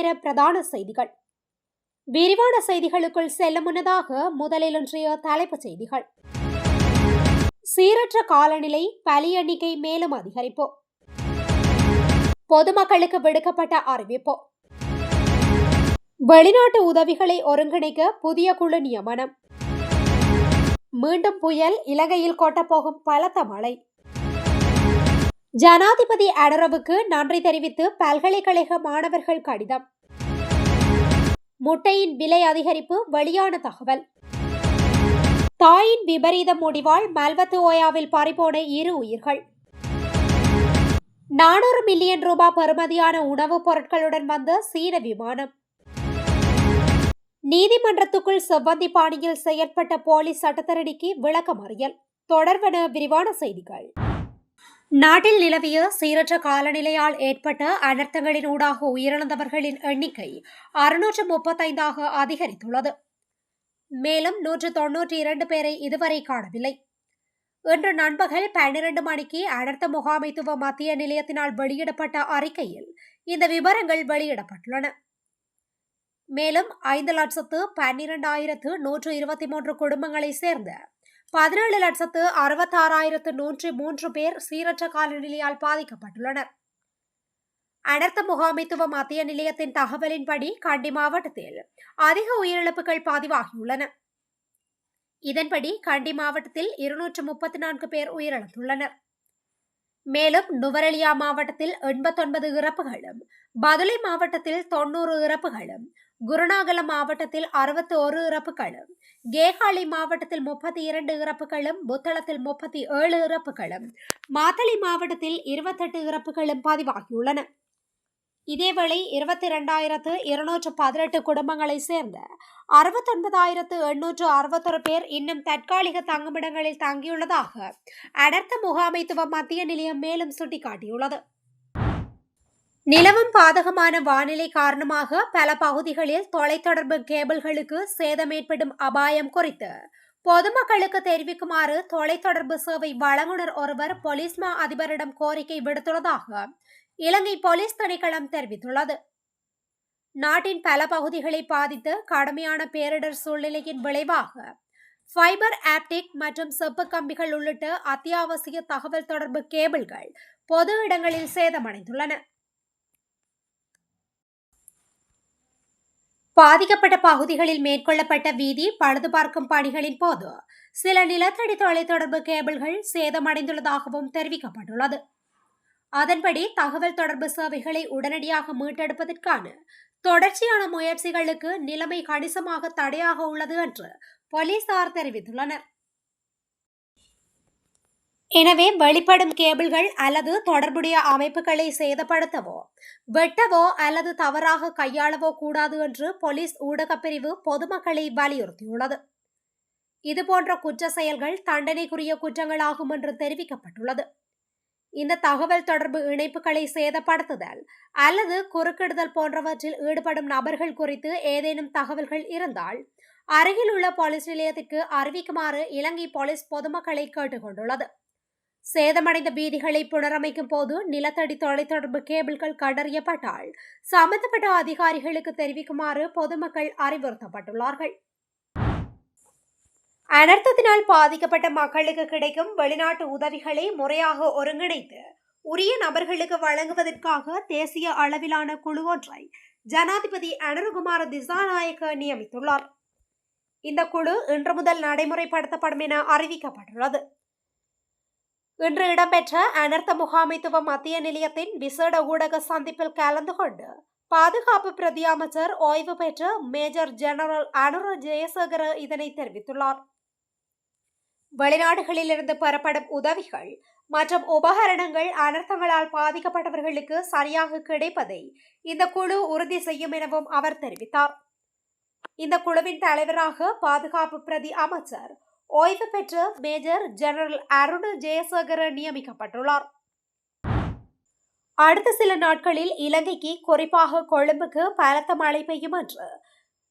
நேர பிரதான செய்திகள். விரிவான செய்திகளுக்குள் செல்ல முன்னதாக முதலில் இன்றைய தலைப்புச் செய்திகள். சீரற்ற காலநிலை பலி எண்ணிக்கை மேலும் அதிகரிப்பு பொதுமக்களுக்கு விடுக்கப்பட்ட அறிவிப்பு. வெளிநாட்டு உதவிகளை ஒருங்கிணைக்க புதிய குழு நியமனம். மீண்டும் புயல் இலங்கையில் கொட்டப்போகும் பலத்த மழை. ஜனாதிபதி அடரவுக்கு நன்றி தெரிவித்து பல்கலைக்கழக மாணவர்கள் கடிதம். முட்டையின் விலை அதிகரிப்பு வெளியான தகவல். தாயின் விபரீத முடிவால் மல்வத்து ஓயாவில் பறிபோன இரு உயிர்கள். நானூறு மில்லியன் ரூபாய் பெறுமதியான உணவுப் பொருட்களுடன் வந்த சீன விமானம். நீதிமன்றத்துக்குள் செவ்வந்தி பாணியில் செயற்பட்ட போலீஸ் சட்டத்தரணிக்கு விளக்கமறியல். தொடர்வன விரிவான செய்திகள். நாட்டில் நிலவிய சீரற்ற காலநிலையால் ஏற்பட்ட அனர்த்தங்களின் ஊடாக உயிரிழந்தவர்களின் எண்ணிக்கை அறுநூற்று முப்பத்தைந்தாக அதிகரித்துள்ளது. மேலும் நூற்று தொன்னூற்றி இரண்டு பேரை இதுவரை காணவில்லை. இன்று நண்பகல் பன்னிரண்டு மணிக்கு அனர்த்த முகாமைத்துவ மத்திய நிலையத்தினால் வெளியிடப்பட்ட அறிக்கையில் இந்த விவரங்கள் வெளியிடப்பட்டுள்ளன. மேலும் ஐந்து லட்சத்து பன்னிரண்டாயிரத்து நூற்று இருபத்தி மூன்று குடும்பங்களைச் சேர்ந்த பதினேழு லட்சத்து அறுபத்தாறாயிரத்து நூற்றி மூன்று பேர் சீரற்ற காலநிலையால் பாதிக்கப்பட்டுள்ளனர். அனர்த்த முகாமைத்துவ மத்திய நிலையத்தின் தகவலின்படி கண்டி மாவட்டத்தில் அதிக உயிரிழப்புகள் பதிவாகியுள்ளன. இதன்படி கண்டி மாவட்டத்தில் இருநூற்று முப்பத்தி நான்கு பேர் உயிரிழந்துள்ளனர். மேலும் நுவரெலியா மாவட்டத்தில் எண்பத்தொன்பது இறப்புகளும் பதுளை மாவட்டத்தில் தொன்னூறு இறப்புகளும் குருநாகலம் மாவட்டத்தில் அறுபத்தி ஒரு இறப்புகளும் கேகாலி மாவட்டத்தில் முப்பத்தி இரண்டு இறப்புகளும் புத்தளத்தில் முப்பத்தி ஏழு இறப்புகளும் மாத்தளை மாவட்டத்தில் இருபத்தெட்டு இறப்புகளும் பதிவாகியுள்ளன. இதேவேளை இருபத்தி இரண்டாயிரத்து இருநூற்று பதினெட்டு குடும்பங்களைச் சேர்ந்த அறுபத்தொன்பதாயிரத்து எண்ணூற்று அறுபத்தொரு பேர் இன்னும் தற்காலிக தங்குமிடங்களில் தங்கியுள்ளதாக அடர்த்த முகாமைத்துவ மத்திய நிலையம் மேலும் சுட்டிக்காட்டியுள்ளது. நிலவும் பாதகமான வானிலை காரணமாக பல பகுதிகளில் தொலைத்தொடர்பு கேபிள்களுக்கு சேதம் ஏற்படும் அபாயம் குறித்து பொதுமக்களுக்கு தெரிவிக்குமாறு தொலைத்தொடர்பு சேவை வழங்குனர் ஒருவர் போலீஸ் மா அதிபரிடம் கோரிக்கை விடுத்துள்ளதாக இலங்கை போலீஸ் திணைக்களம் தெரிவித்துள்ளது. நாட்டின் பல பகுதிகளை பாதித்து கடுமையான பேரிடர் சூழ்நிலையின் விளைவாக ஃபைபர் ஆப்டிக் மற்றும் செப்பு கம்பிகள் உள்ளிட்ட அத்தியாவசிய தகவல் தொடர்பு கேபிள்கள் பொது இடங்களில் சேதமடைந்துள்ளன. பாதிக்கப்பட்ட பகுதிகளில் மேற்கொள்ளப்பட்ட வீதி பழுது பார்க்கும் பணிகளின் போது சில நிலத்தடி தொலைத்தொடர்பு கேபிள்கள் சேதமடைந்துள்ளதாகவும் தெரிவிக்கப்பட்டுள்ளது. அதன்படி தகவல் தொடர்பு சேவைகளை உடனடியாக மீட்டெடுப்பதற்கான தொடர்ச்சியான முயற்சிகளுக்கு நிலைமை கணிசமாக தடையாக உள்ளது என்று போலீசார் தெரிவித்துள்ளனர். எனவே வெளிப்படும் கேபிள்கள் அல்லது தொடர்புடைய அமைப்புகளை சேதப்படுத்தவோ வெட்டவோ அல்லது தவறாக கையாளவோ கூடாது என்று போலீஸ் ஊடகப் பிரிவு பொதுமக்களை வலியுறுத்தியுள்ளது. இதுபோன்ற குற்ற செயல்கள் தண்டனைக்குரிய குற்றங்களாகும் என்று தெரிவிக்கப்பட்டுள்ளது. இந்த தகவல் தொடர்பு இணைப்புகளை சேதப்படுத்துதல் அல்லது குறுக்கிடுதல் போன்றவற்றில் ஈடுபடும் நபர்கள் குறித்து ஏதேனும் தகவல்கள் இருந்தால் அருகில் உள்ள போலீஸ் நிலையத்திற்கு அறிவிக்குமாறு இலங்கை போலீஸ் பொதுமக்களை கேட்டுக்கொண்டுள்ளது. சேதமடைந்த வீதிகளை புனரமைக்கும் போது நிலத்தடி தொலைத்தொடர்பு கேபிள்கள் கண்டறியப்பட்டால் சம்பந்தப்பட்ட அதிகாரிகளுக்கு தெரிவிக்குமாறு பொதுமக்கள் அறிவுறுத்தப்பட்டுள்ளார்கள். அனர்த்தத்தினால் பாதிக்கப்பட்ட மக்களுக்கு கிடைக்கும் வெளிநாட்டு உதவிகளை முறையாக ஒருங்கிணைத்து உரிய நபர்களுக்கு வழங்குவதற்காக தேசிய அளவிலான குழு ஒன்றை ஜனாதிபதி அனருகுமார திசாநாயக்க நியமித்துள்ளார். இந்த குழு இன்று முதல் நடைமுறைப்படுத்தப்படும் என அறிவிக்கப்பட்டுள்ளது. இன்று இடம்பெற்ற அனர்த்த முகாமைத்துவ மத்திய நிலையத்தின் விசேட ஊடக சந்திப்பில் கலந்து கொண்டு பாதுகாப்பு பிரதி அமைச்சர் ஓய்வு பெற்ற மேஜர் ஜெனரல் அனுர ஜெயசேகர இதனை தெரிவித்துள்ளார். வெளிநாடுகளிலிருந்து பெறப்படும் உதவிகள் மற்றும் உபகரணங்கள் அனர்த்தங்களால் பாதிக்கப்பட்டவர்களுக்கு சரியாக கிடைப்பதை இந்த குழு உறுதி செய்யும் எனவும் அவர் தெரிவித்தார். இந்த குழுவின் தலைவராக பாதுகாப்பு பிரதி அமைச்சர் ஓய்வு பெற்ற மேஜர் ஜெனரல் அருண் ஜெயசேகர நியமிக்கப்பட்டுள்ளார். அடுத்த சில நாட்களில் இலங்கைக்கு குறிப்பாக கொழும்புக்கு பலத்த மழை பெய்யும் என்று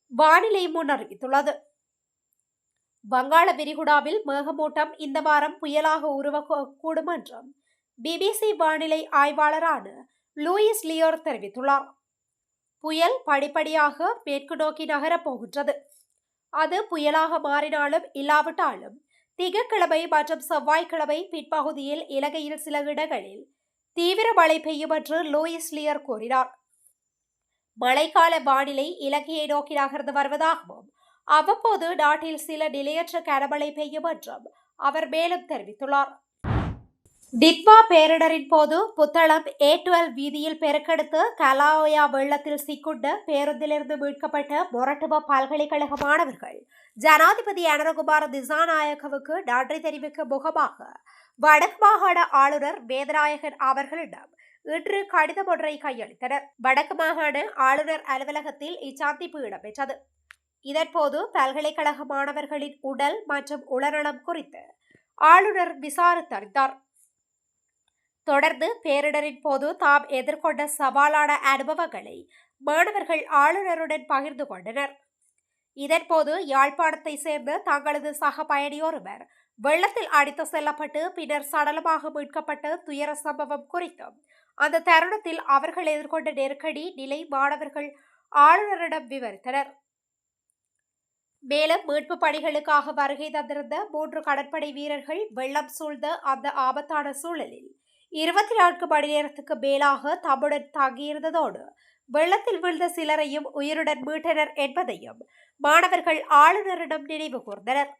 வானிலை முன்னறிவித்துள்ளது வங்காள விரிகுடாவில் மேகமூட்டம் இந்த வாரம் புயலாக உருவக்கூடும் என்றும் பிபிசி வானிலை ஆய்வாளரான லூயிஸ் லியோர் தெரிவித்துள்ளார். புயல் படிப்படியாக மேற்கு நோக்கி நகரப் போகின்றது. அது புயலாக மாறினாலும் இல்லாவிட்டாலும் திகக்கிழமை மற்றும் செவ்வாய்க்கிழமை பிற்பகுதியில் இலங்கையில் சில இடங்களில் தீவிர மழை பெய்யும் என்று லூயிஸ் லியர் கூறினார். மழைக்கால வானிலை இலங்கையை நோக்கி நகர்ந்து வருவதாகவும் அவ்வப்போது நாட்டில் சில நிலையற்ற கனமழை பெய்யும் என்றும் அவர் மேலும் தெரிவித்துள்ளார். டிக்வா பேரிடரின் போது புத்தளம் ஏ டுவெல் வீதியில் பெருக்கெடுத்து கலாோயா வெள்ளத்தில் சிக்குண்டு பேருந்திலிருந்து மீட்கப்பட்ட மொரட்டுவ பல்கலைக்கழக மாணவர்கள். ஜனாதிபதி அனரகுமார் திசாநாயகவுக்கு நன்றி தெரிவிக்கும் முகமாக வடக்கு மாகாண ஆளுநர் வேதநாயகன் அவர்களிடம் இன்று கடிதம் ஒன்றை கையளித்தனர். வடக்கு மாகாண ஆளுநர் அலுவலகத்தில் இச்சந்திப்பு இடம்பெற்றது இதன்போது பல்கலைக்கழக மாணவர்களின் உடல் மற்றும் உளநலம் குறித்து ஆளுநர் விசாரித்தறிந்தார். தொடர்ந்து பேரிடரின் போது தாம் எதிர்கொண்ட சவாலான அனுபவங்களை மாணவர்கள் ஆளுநருடன் பகிர்ந்து கொண்டனர். இதன்போது யாழ்ப்பாணத்தை சேர்ந்த தங்களது சக பயணியொருவர் வெள்ளத்தில் அடித்து செல்லப்பட்டு பின்னர் சடலமாக மீட்கப்பட்ட துயர சம்பவம் குறித்தும் அந்த தருணத்தில் அவர்கள் எதிர்கொண்ட நெருக்கடி நிலை மாணவர்கள் ஆளுநரிடம் விவரித்தனர். மேலும் மீட்பு பணிகளுக்காக வருகை தந்திருந்த மூன்று கடற்படை வீரர்கள் வெள்ளம் சூழ்ந்த அந்த ஆபத்தான சூழலில் இருபத்தி நான்கு மணி நேரத்துக்கு மேலாக தம்முடன் தாங்கியிருந்ததோடு வெள்ளத்தில் விழுந்த சிலரையும் உயிருடன் மீட்டனர் என்பதையும் மாணவர்கள் ஆளுநரிடம் நினைவு கூர்ந்தனர்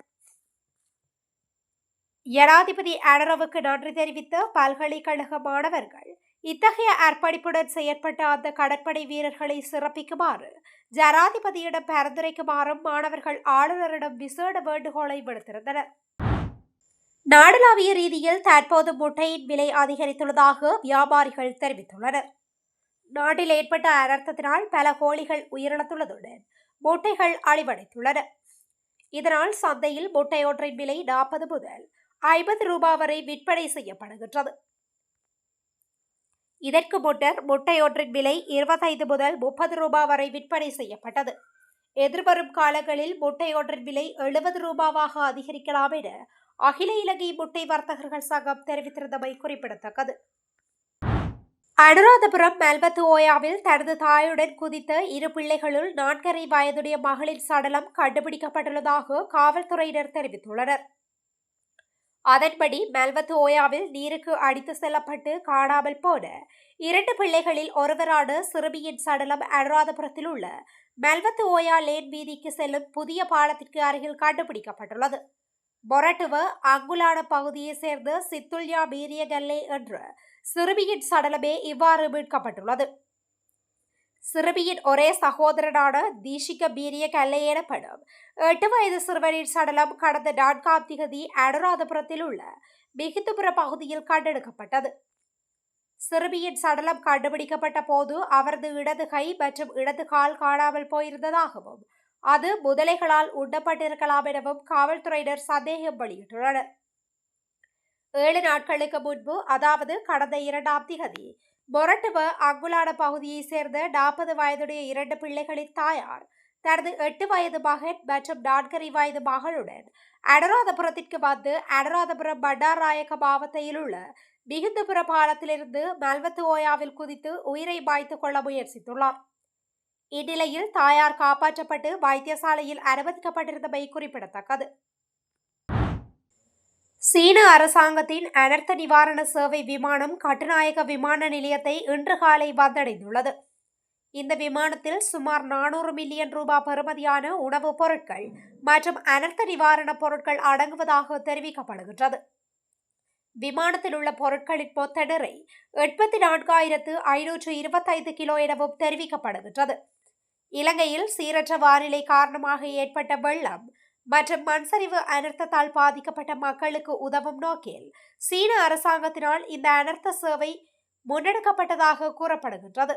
ஜனாதிபதி அனரவுக்கு நன்றி தெரிவித்த பல்கலைக்கழக மாணவர்கள் இத்தகைய அர்ப்பணிப்புடன் செயற்பட்ட அந்த கடற்படை வீரர்களை சிறப்பிக்குமாறு ஜனாதிபதியிடம் பரிந்துரைக்குமாறும் மாணவர்கள் ஆளுநரிடம் விசேட வேண்டுகோளை விடுத்திருந்தனர் நாடளாவிய ரீதியில் தற்போது முட்டையின் விலை அதிகரித்துள்ளதாக வியாபாரிகள் தெரிவித்துள்ளனர். நாட்டில் ஏற்பட்ட அனர்த்தத்தினால் பல கோழிகள் உயிரிழந்துள்ளதுடன் முட்டைகள் அழிவடைந்துள்ளன. இதனால் சந்தையில் முட்டையொன்றின் விலை நாற்பது முதல் ஐம்பது ரூபாய் வரை விற்பனை செய்யப்படுகின்றது. இதற்கு முன்னர் முட்டையொன்றின் விலை இருபத்தைந்து முதல் முப்பது ரூபாய் வரை விற்பனை செய்யப்பட்டது. எதிர்வரும் காலங்களில் முட்டையொன்றின் விலை எழுபது ரூபாவாக அதிகரிக்கலாம் என அகில இலங்கை முட்டை வர்த்தகர்கள் சங்கம் தெரிவித்திருந்தமை குறிப்பிடத்தக்கது. அனுராதபுரம் மெல்பத்து ஓயாவில் தனது தாயுடன் குதித்த இரு பிள்ளைகளுள் நான்கரை வயதுடைய மகளின் சடலம் கண்டுபிடிக்கப்பட்டுள்ளதாக காவல்துறையினர் தெரிவித்துள்ளனர். அதன்படி மெல்பத்து ஓயாவில் நீருக்கு அடித்து செல்லப்பட்டு காணாமல் போன இரண்டு பிள்ளைகளில் ஒருவரான சிறுமியின் சடலம் அனுராதபுரத்தில் உள்ள மெல்வத்து ஓயா லேன் வீதிக்கு செல்லும் புதிய பாலத்திற்கு அருகில் கண்டுபிடிக்கப்பட்டுள்ளது. மொரட்டுவ அங்குலான பகுதியைச் சேர்ந்த சித்துல்யா பீரியகல்லே என்ற சிறுமியின் சடலமே இவ்வாறு மீட்கப்பட்டுள்ளது. சிறுமியின் ஒரே சகோதரனான தீஷிக பீரிய கல்லை எனப்படும் எட்டு வயது சிறுவனின் சடலம் கடந்த நான்காம் திகதி அனுராதபுரத்தில் உள்ள மிகுத்துபுர பகுதியில் கண்டெடுக்கப்பட்டது. சிறுமியின் சடலம் கண்டுபிடிக்கப்பட்ட போது அவரது இடது கை மற்றும் இடது கால் காணாமல் போயிருந்ததாகவும் அது முதலைகளால் உண்ணப்பட்டிருக்கலாம் எனவும் காவல்துறையினர் சந்தேகம் வெளியிட்டுள்ளனர். ஏழு நாட்களுக்கு முன்பு அதாவது கடந்த இரண்டாம் திகதி மொரட்டுவ அங்குலான பகுதியைச் சேர்ந்த நாற்பது வயதுடைய இரண்டு பிள்ளைகளின் தாயார் தனது எட்டு வயது மகன் மற்றும் நான்கரை வயது மகளுடன் அனுராதபுரத்திற்கு வந்து அனுராதபுரம் பண்டாராயக மாவட்டத்தில் உள்ள மிகுந்தபுர பாலத்திலிருந்து மல்வத்து ஓயாவில் குதித்து உயிரை மாய்த்துக் கொள்ள முயற்சித்துள்ளார். இந்நிலையில் தாயார் காப்பாற்றப்பட்டு வைத்தியசாலையில் அனுமதிக்கப்பட்டிருந்தமை குறிப்பிடத்தக்கது. சீன அரசாங்கத்தின் அனர்த்த நிவாரண சேவை விமானம் கட்டுநாயக விமான நிலையத்தை இன்று காலை வந்தடைந்துள்ளது. இந்த விமானத்தில் சுமார் நானூறு மில்லியன் ரூபாய் பெறுமதியான உணவுப் பொருட்கள் மற்றும் அனர்த்த நிவாரணப் பொருட்கள் அடங்குவதாக தெரிவிக்கப்படுகின்றது. விமானத்தில் உள்ள பொருட்களின் மொத்த நிறை எண்பத்தி நான்காயிரத்து ஐநூற்று இருபத்தைந்து கிலோ எனவும் தெரிவிக்கப்படுகின்றது. இலங்கையில் சீரற்ற வானிலை காரணமாக ஏற்பட்ட வெள்ளம் மற்றும் மண்சரிவு அனர்த்தத்தால் பாதிக்கப்பட்ட மக்களுக்கு உதவும் நோக்கில் சீன அரசாங்கத்தினால் இந்த அனர்த்த சேவை முன்னெடுக்கப்பட்டதாக கூறப்படுகின்றது.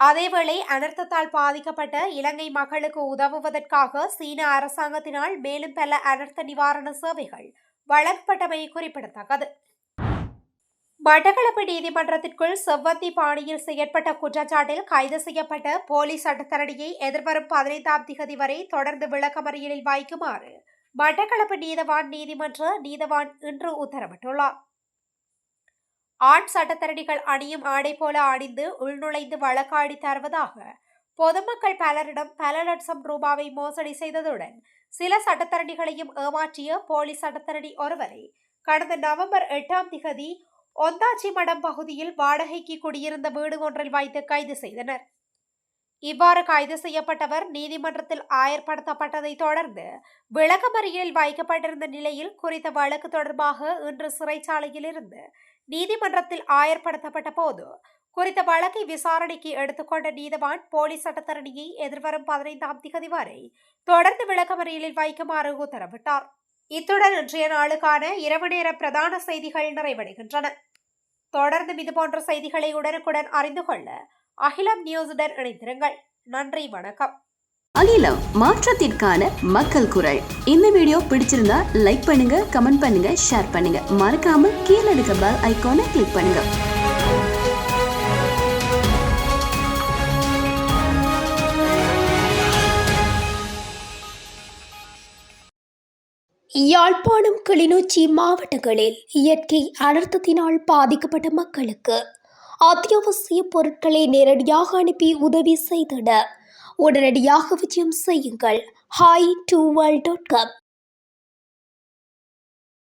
அதேவேளை அனர்த்தத்தால் பாதிக்கப்பட்ட இலங்கை மக்களுக்கு உதவுவதற்காக சீன அரசாங்கத்தினால் மேலும் பல அனர்த்த நிவாரண சேவைகள் வழங்கப்பட்டமை குறிப்பிடத்தக்கது. மட்டக்களப்பு நீதிமன்றத்திற்குள் செவ்வந்தி பாணியில் செயற்பட்ட குற்றச்சாட்டில் கைது செய்யப்பட்ட போலீஸ் சட்டத்தரணியை எதிர்வரும் பதினைந்தாம் திகதி வரை தொடர்ந்து விளக்கமறியலில் வைக்குமாறு மட்டக்களப்பு நீதவான் நீதிமன்ற நீதவான் இன்று உத்தரவிட்டுள்ளார். ஆண் சட்டத்தரணிகள் அணியும் ஆடை போல அணிந்து உள்நுழைந்து வழக்காடி தருவதாக பொதுமக்கள் பலரிடம் பல லட்சம் ரூபாவை மோசடி செய்ததுடன் சில சட்டத்தரணிகளையும் ஏமாற்றிய போலீஸ் சட்டத்தரணி ஒருவரை கடந்த நவம்பர் எட்டாம் திகதி ஒந்தாச்சி மடம் பகுதியில் வாடகைக்கு குடியிருந்த வீடு ஒன்றில் வைத்து கைது செய்தனர். இவ்வாறு கைது செய்யப்பட்டவர் நீதிமன்றத்தில் ஆயர்படுத்தப்பட்டதை தொடர்ந்து விளக்கமறியலில் வைக்கப்பட்டிருந்த நிலையில் குறித்த வழக்கு தொடர்பாக இன்று சிறைச்சாலையில் இருந்து நீதிமன்றத்தில் ஆயர்படுத்தப்பட்ட போது குறித்த வழக்கை விசாரணைக்கு எடுத்துக்கொண்ட நீதவான் போலீஸ் சட்டத்தரணியை எதிர்வரும் பதினைந்தாம் திகதி வரை தொடர்ந்து விளக்கமறியலில் வைக்குமாறு உத்தரவிட்டார். இத்துடன் இன்றைய நாளுக்கான இரவு நேர பிரதான செய்திகள் நிறைவடைகின்றன. தொடர்ந்து இதுபோன்ற செய்திகளை உடனுக்குடன் அறிந்து கொள்ள அகிலம் நியூஸுடன் இணைந்திருங்கள். நன்றி வணக்கம். அகிலம் மாற்றத்திற்கான மக்கள் குரல். இந்த வீடியோ பிடிச்சிருந்தா லைக் பண்ணுங்க கமெண்ட் பண்ணுங்க ஷேர் பண்ணுங்க. மறக்காம கீழே இருக்க பெல் ஐக்கானை கிளிக் பண்ணுங்க. யாழ்ப்பாணம் கிளிநொச்சி மாவட்டங்களில் இயற்கை அனர்த்தத்தினால் பாதிக்கப்பட்ட மக்களுக்கு அத்தியாவசிய பொருட்களை நேரடியாக அனுப்பி உதவி செய்திட உடனடியாக விஜயம் செய்யுங்கள். Hi two dot com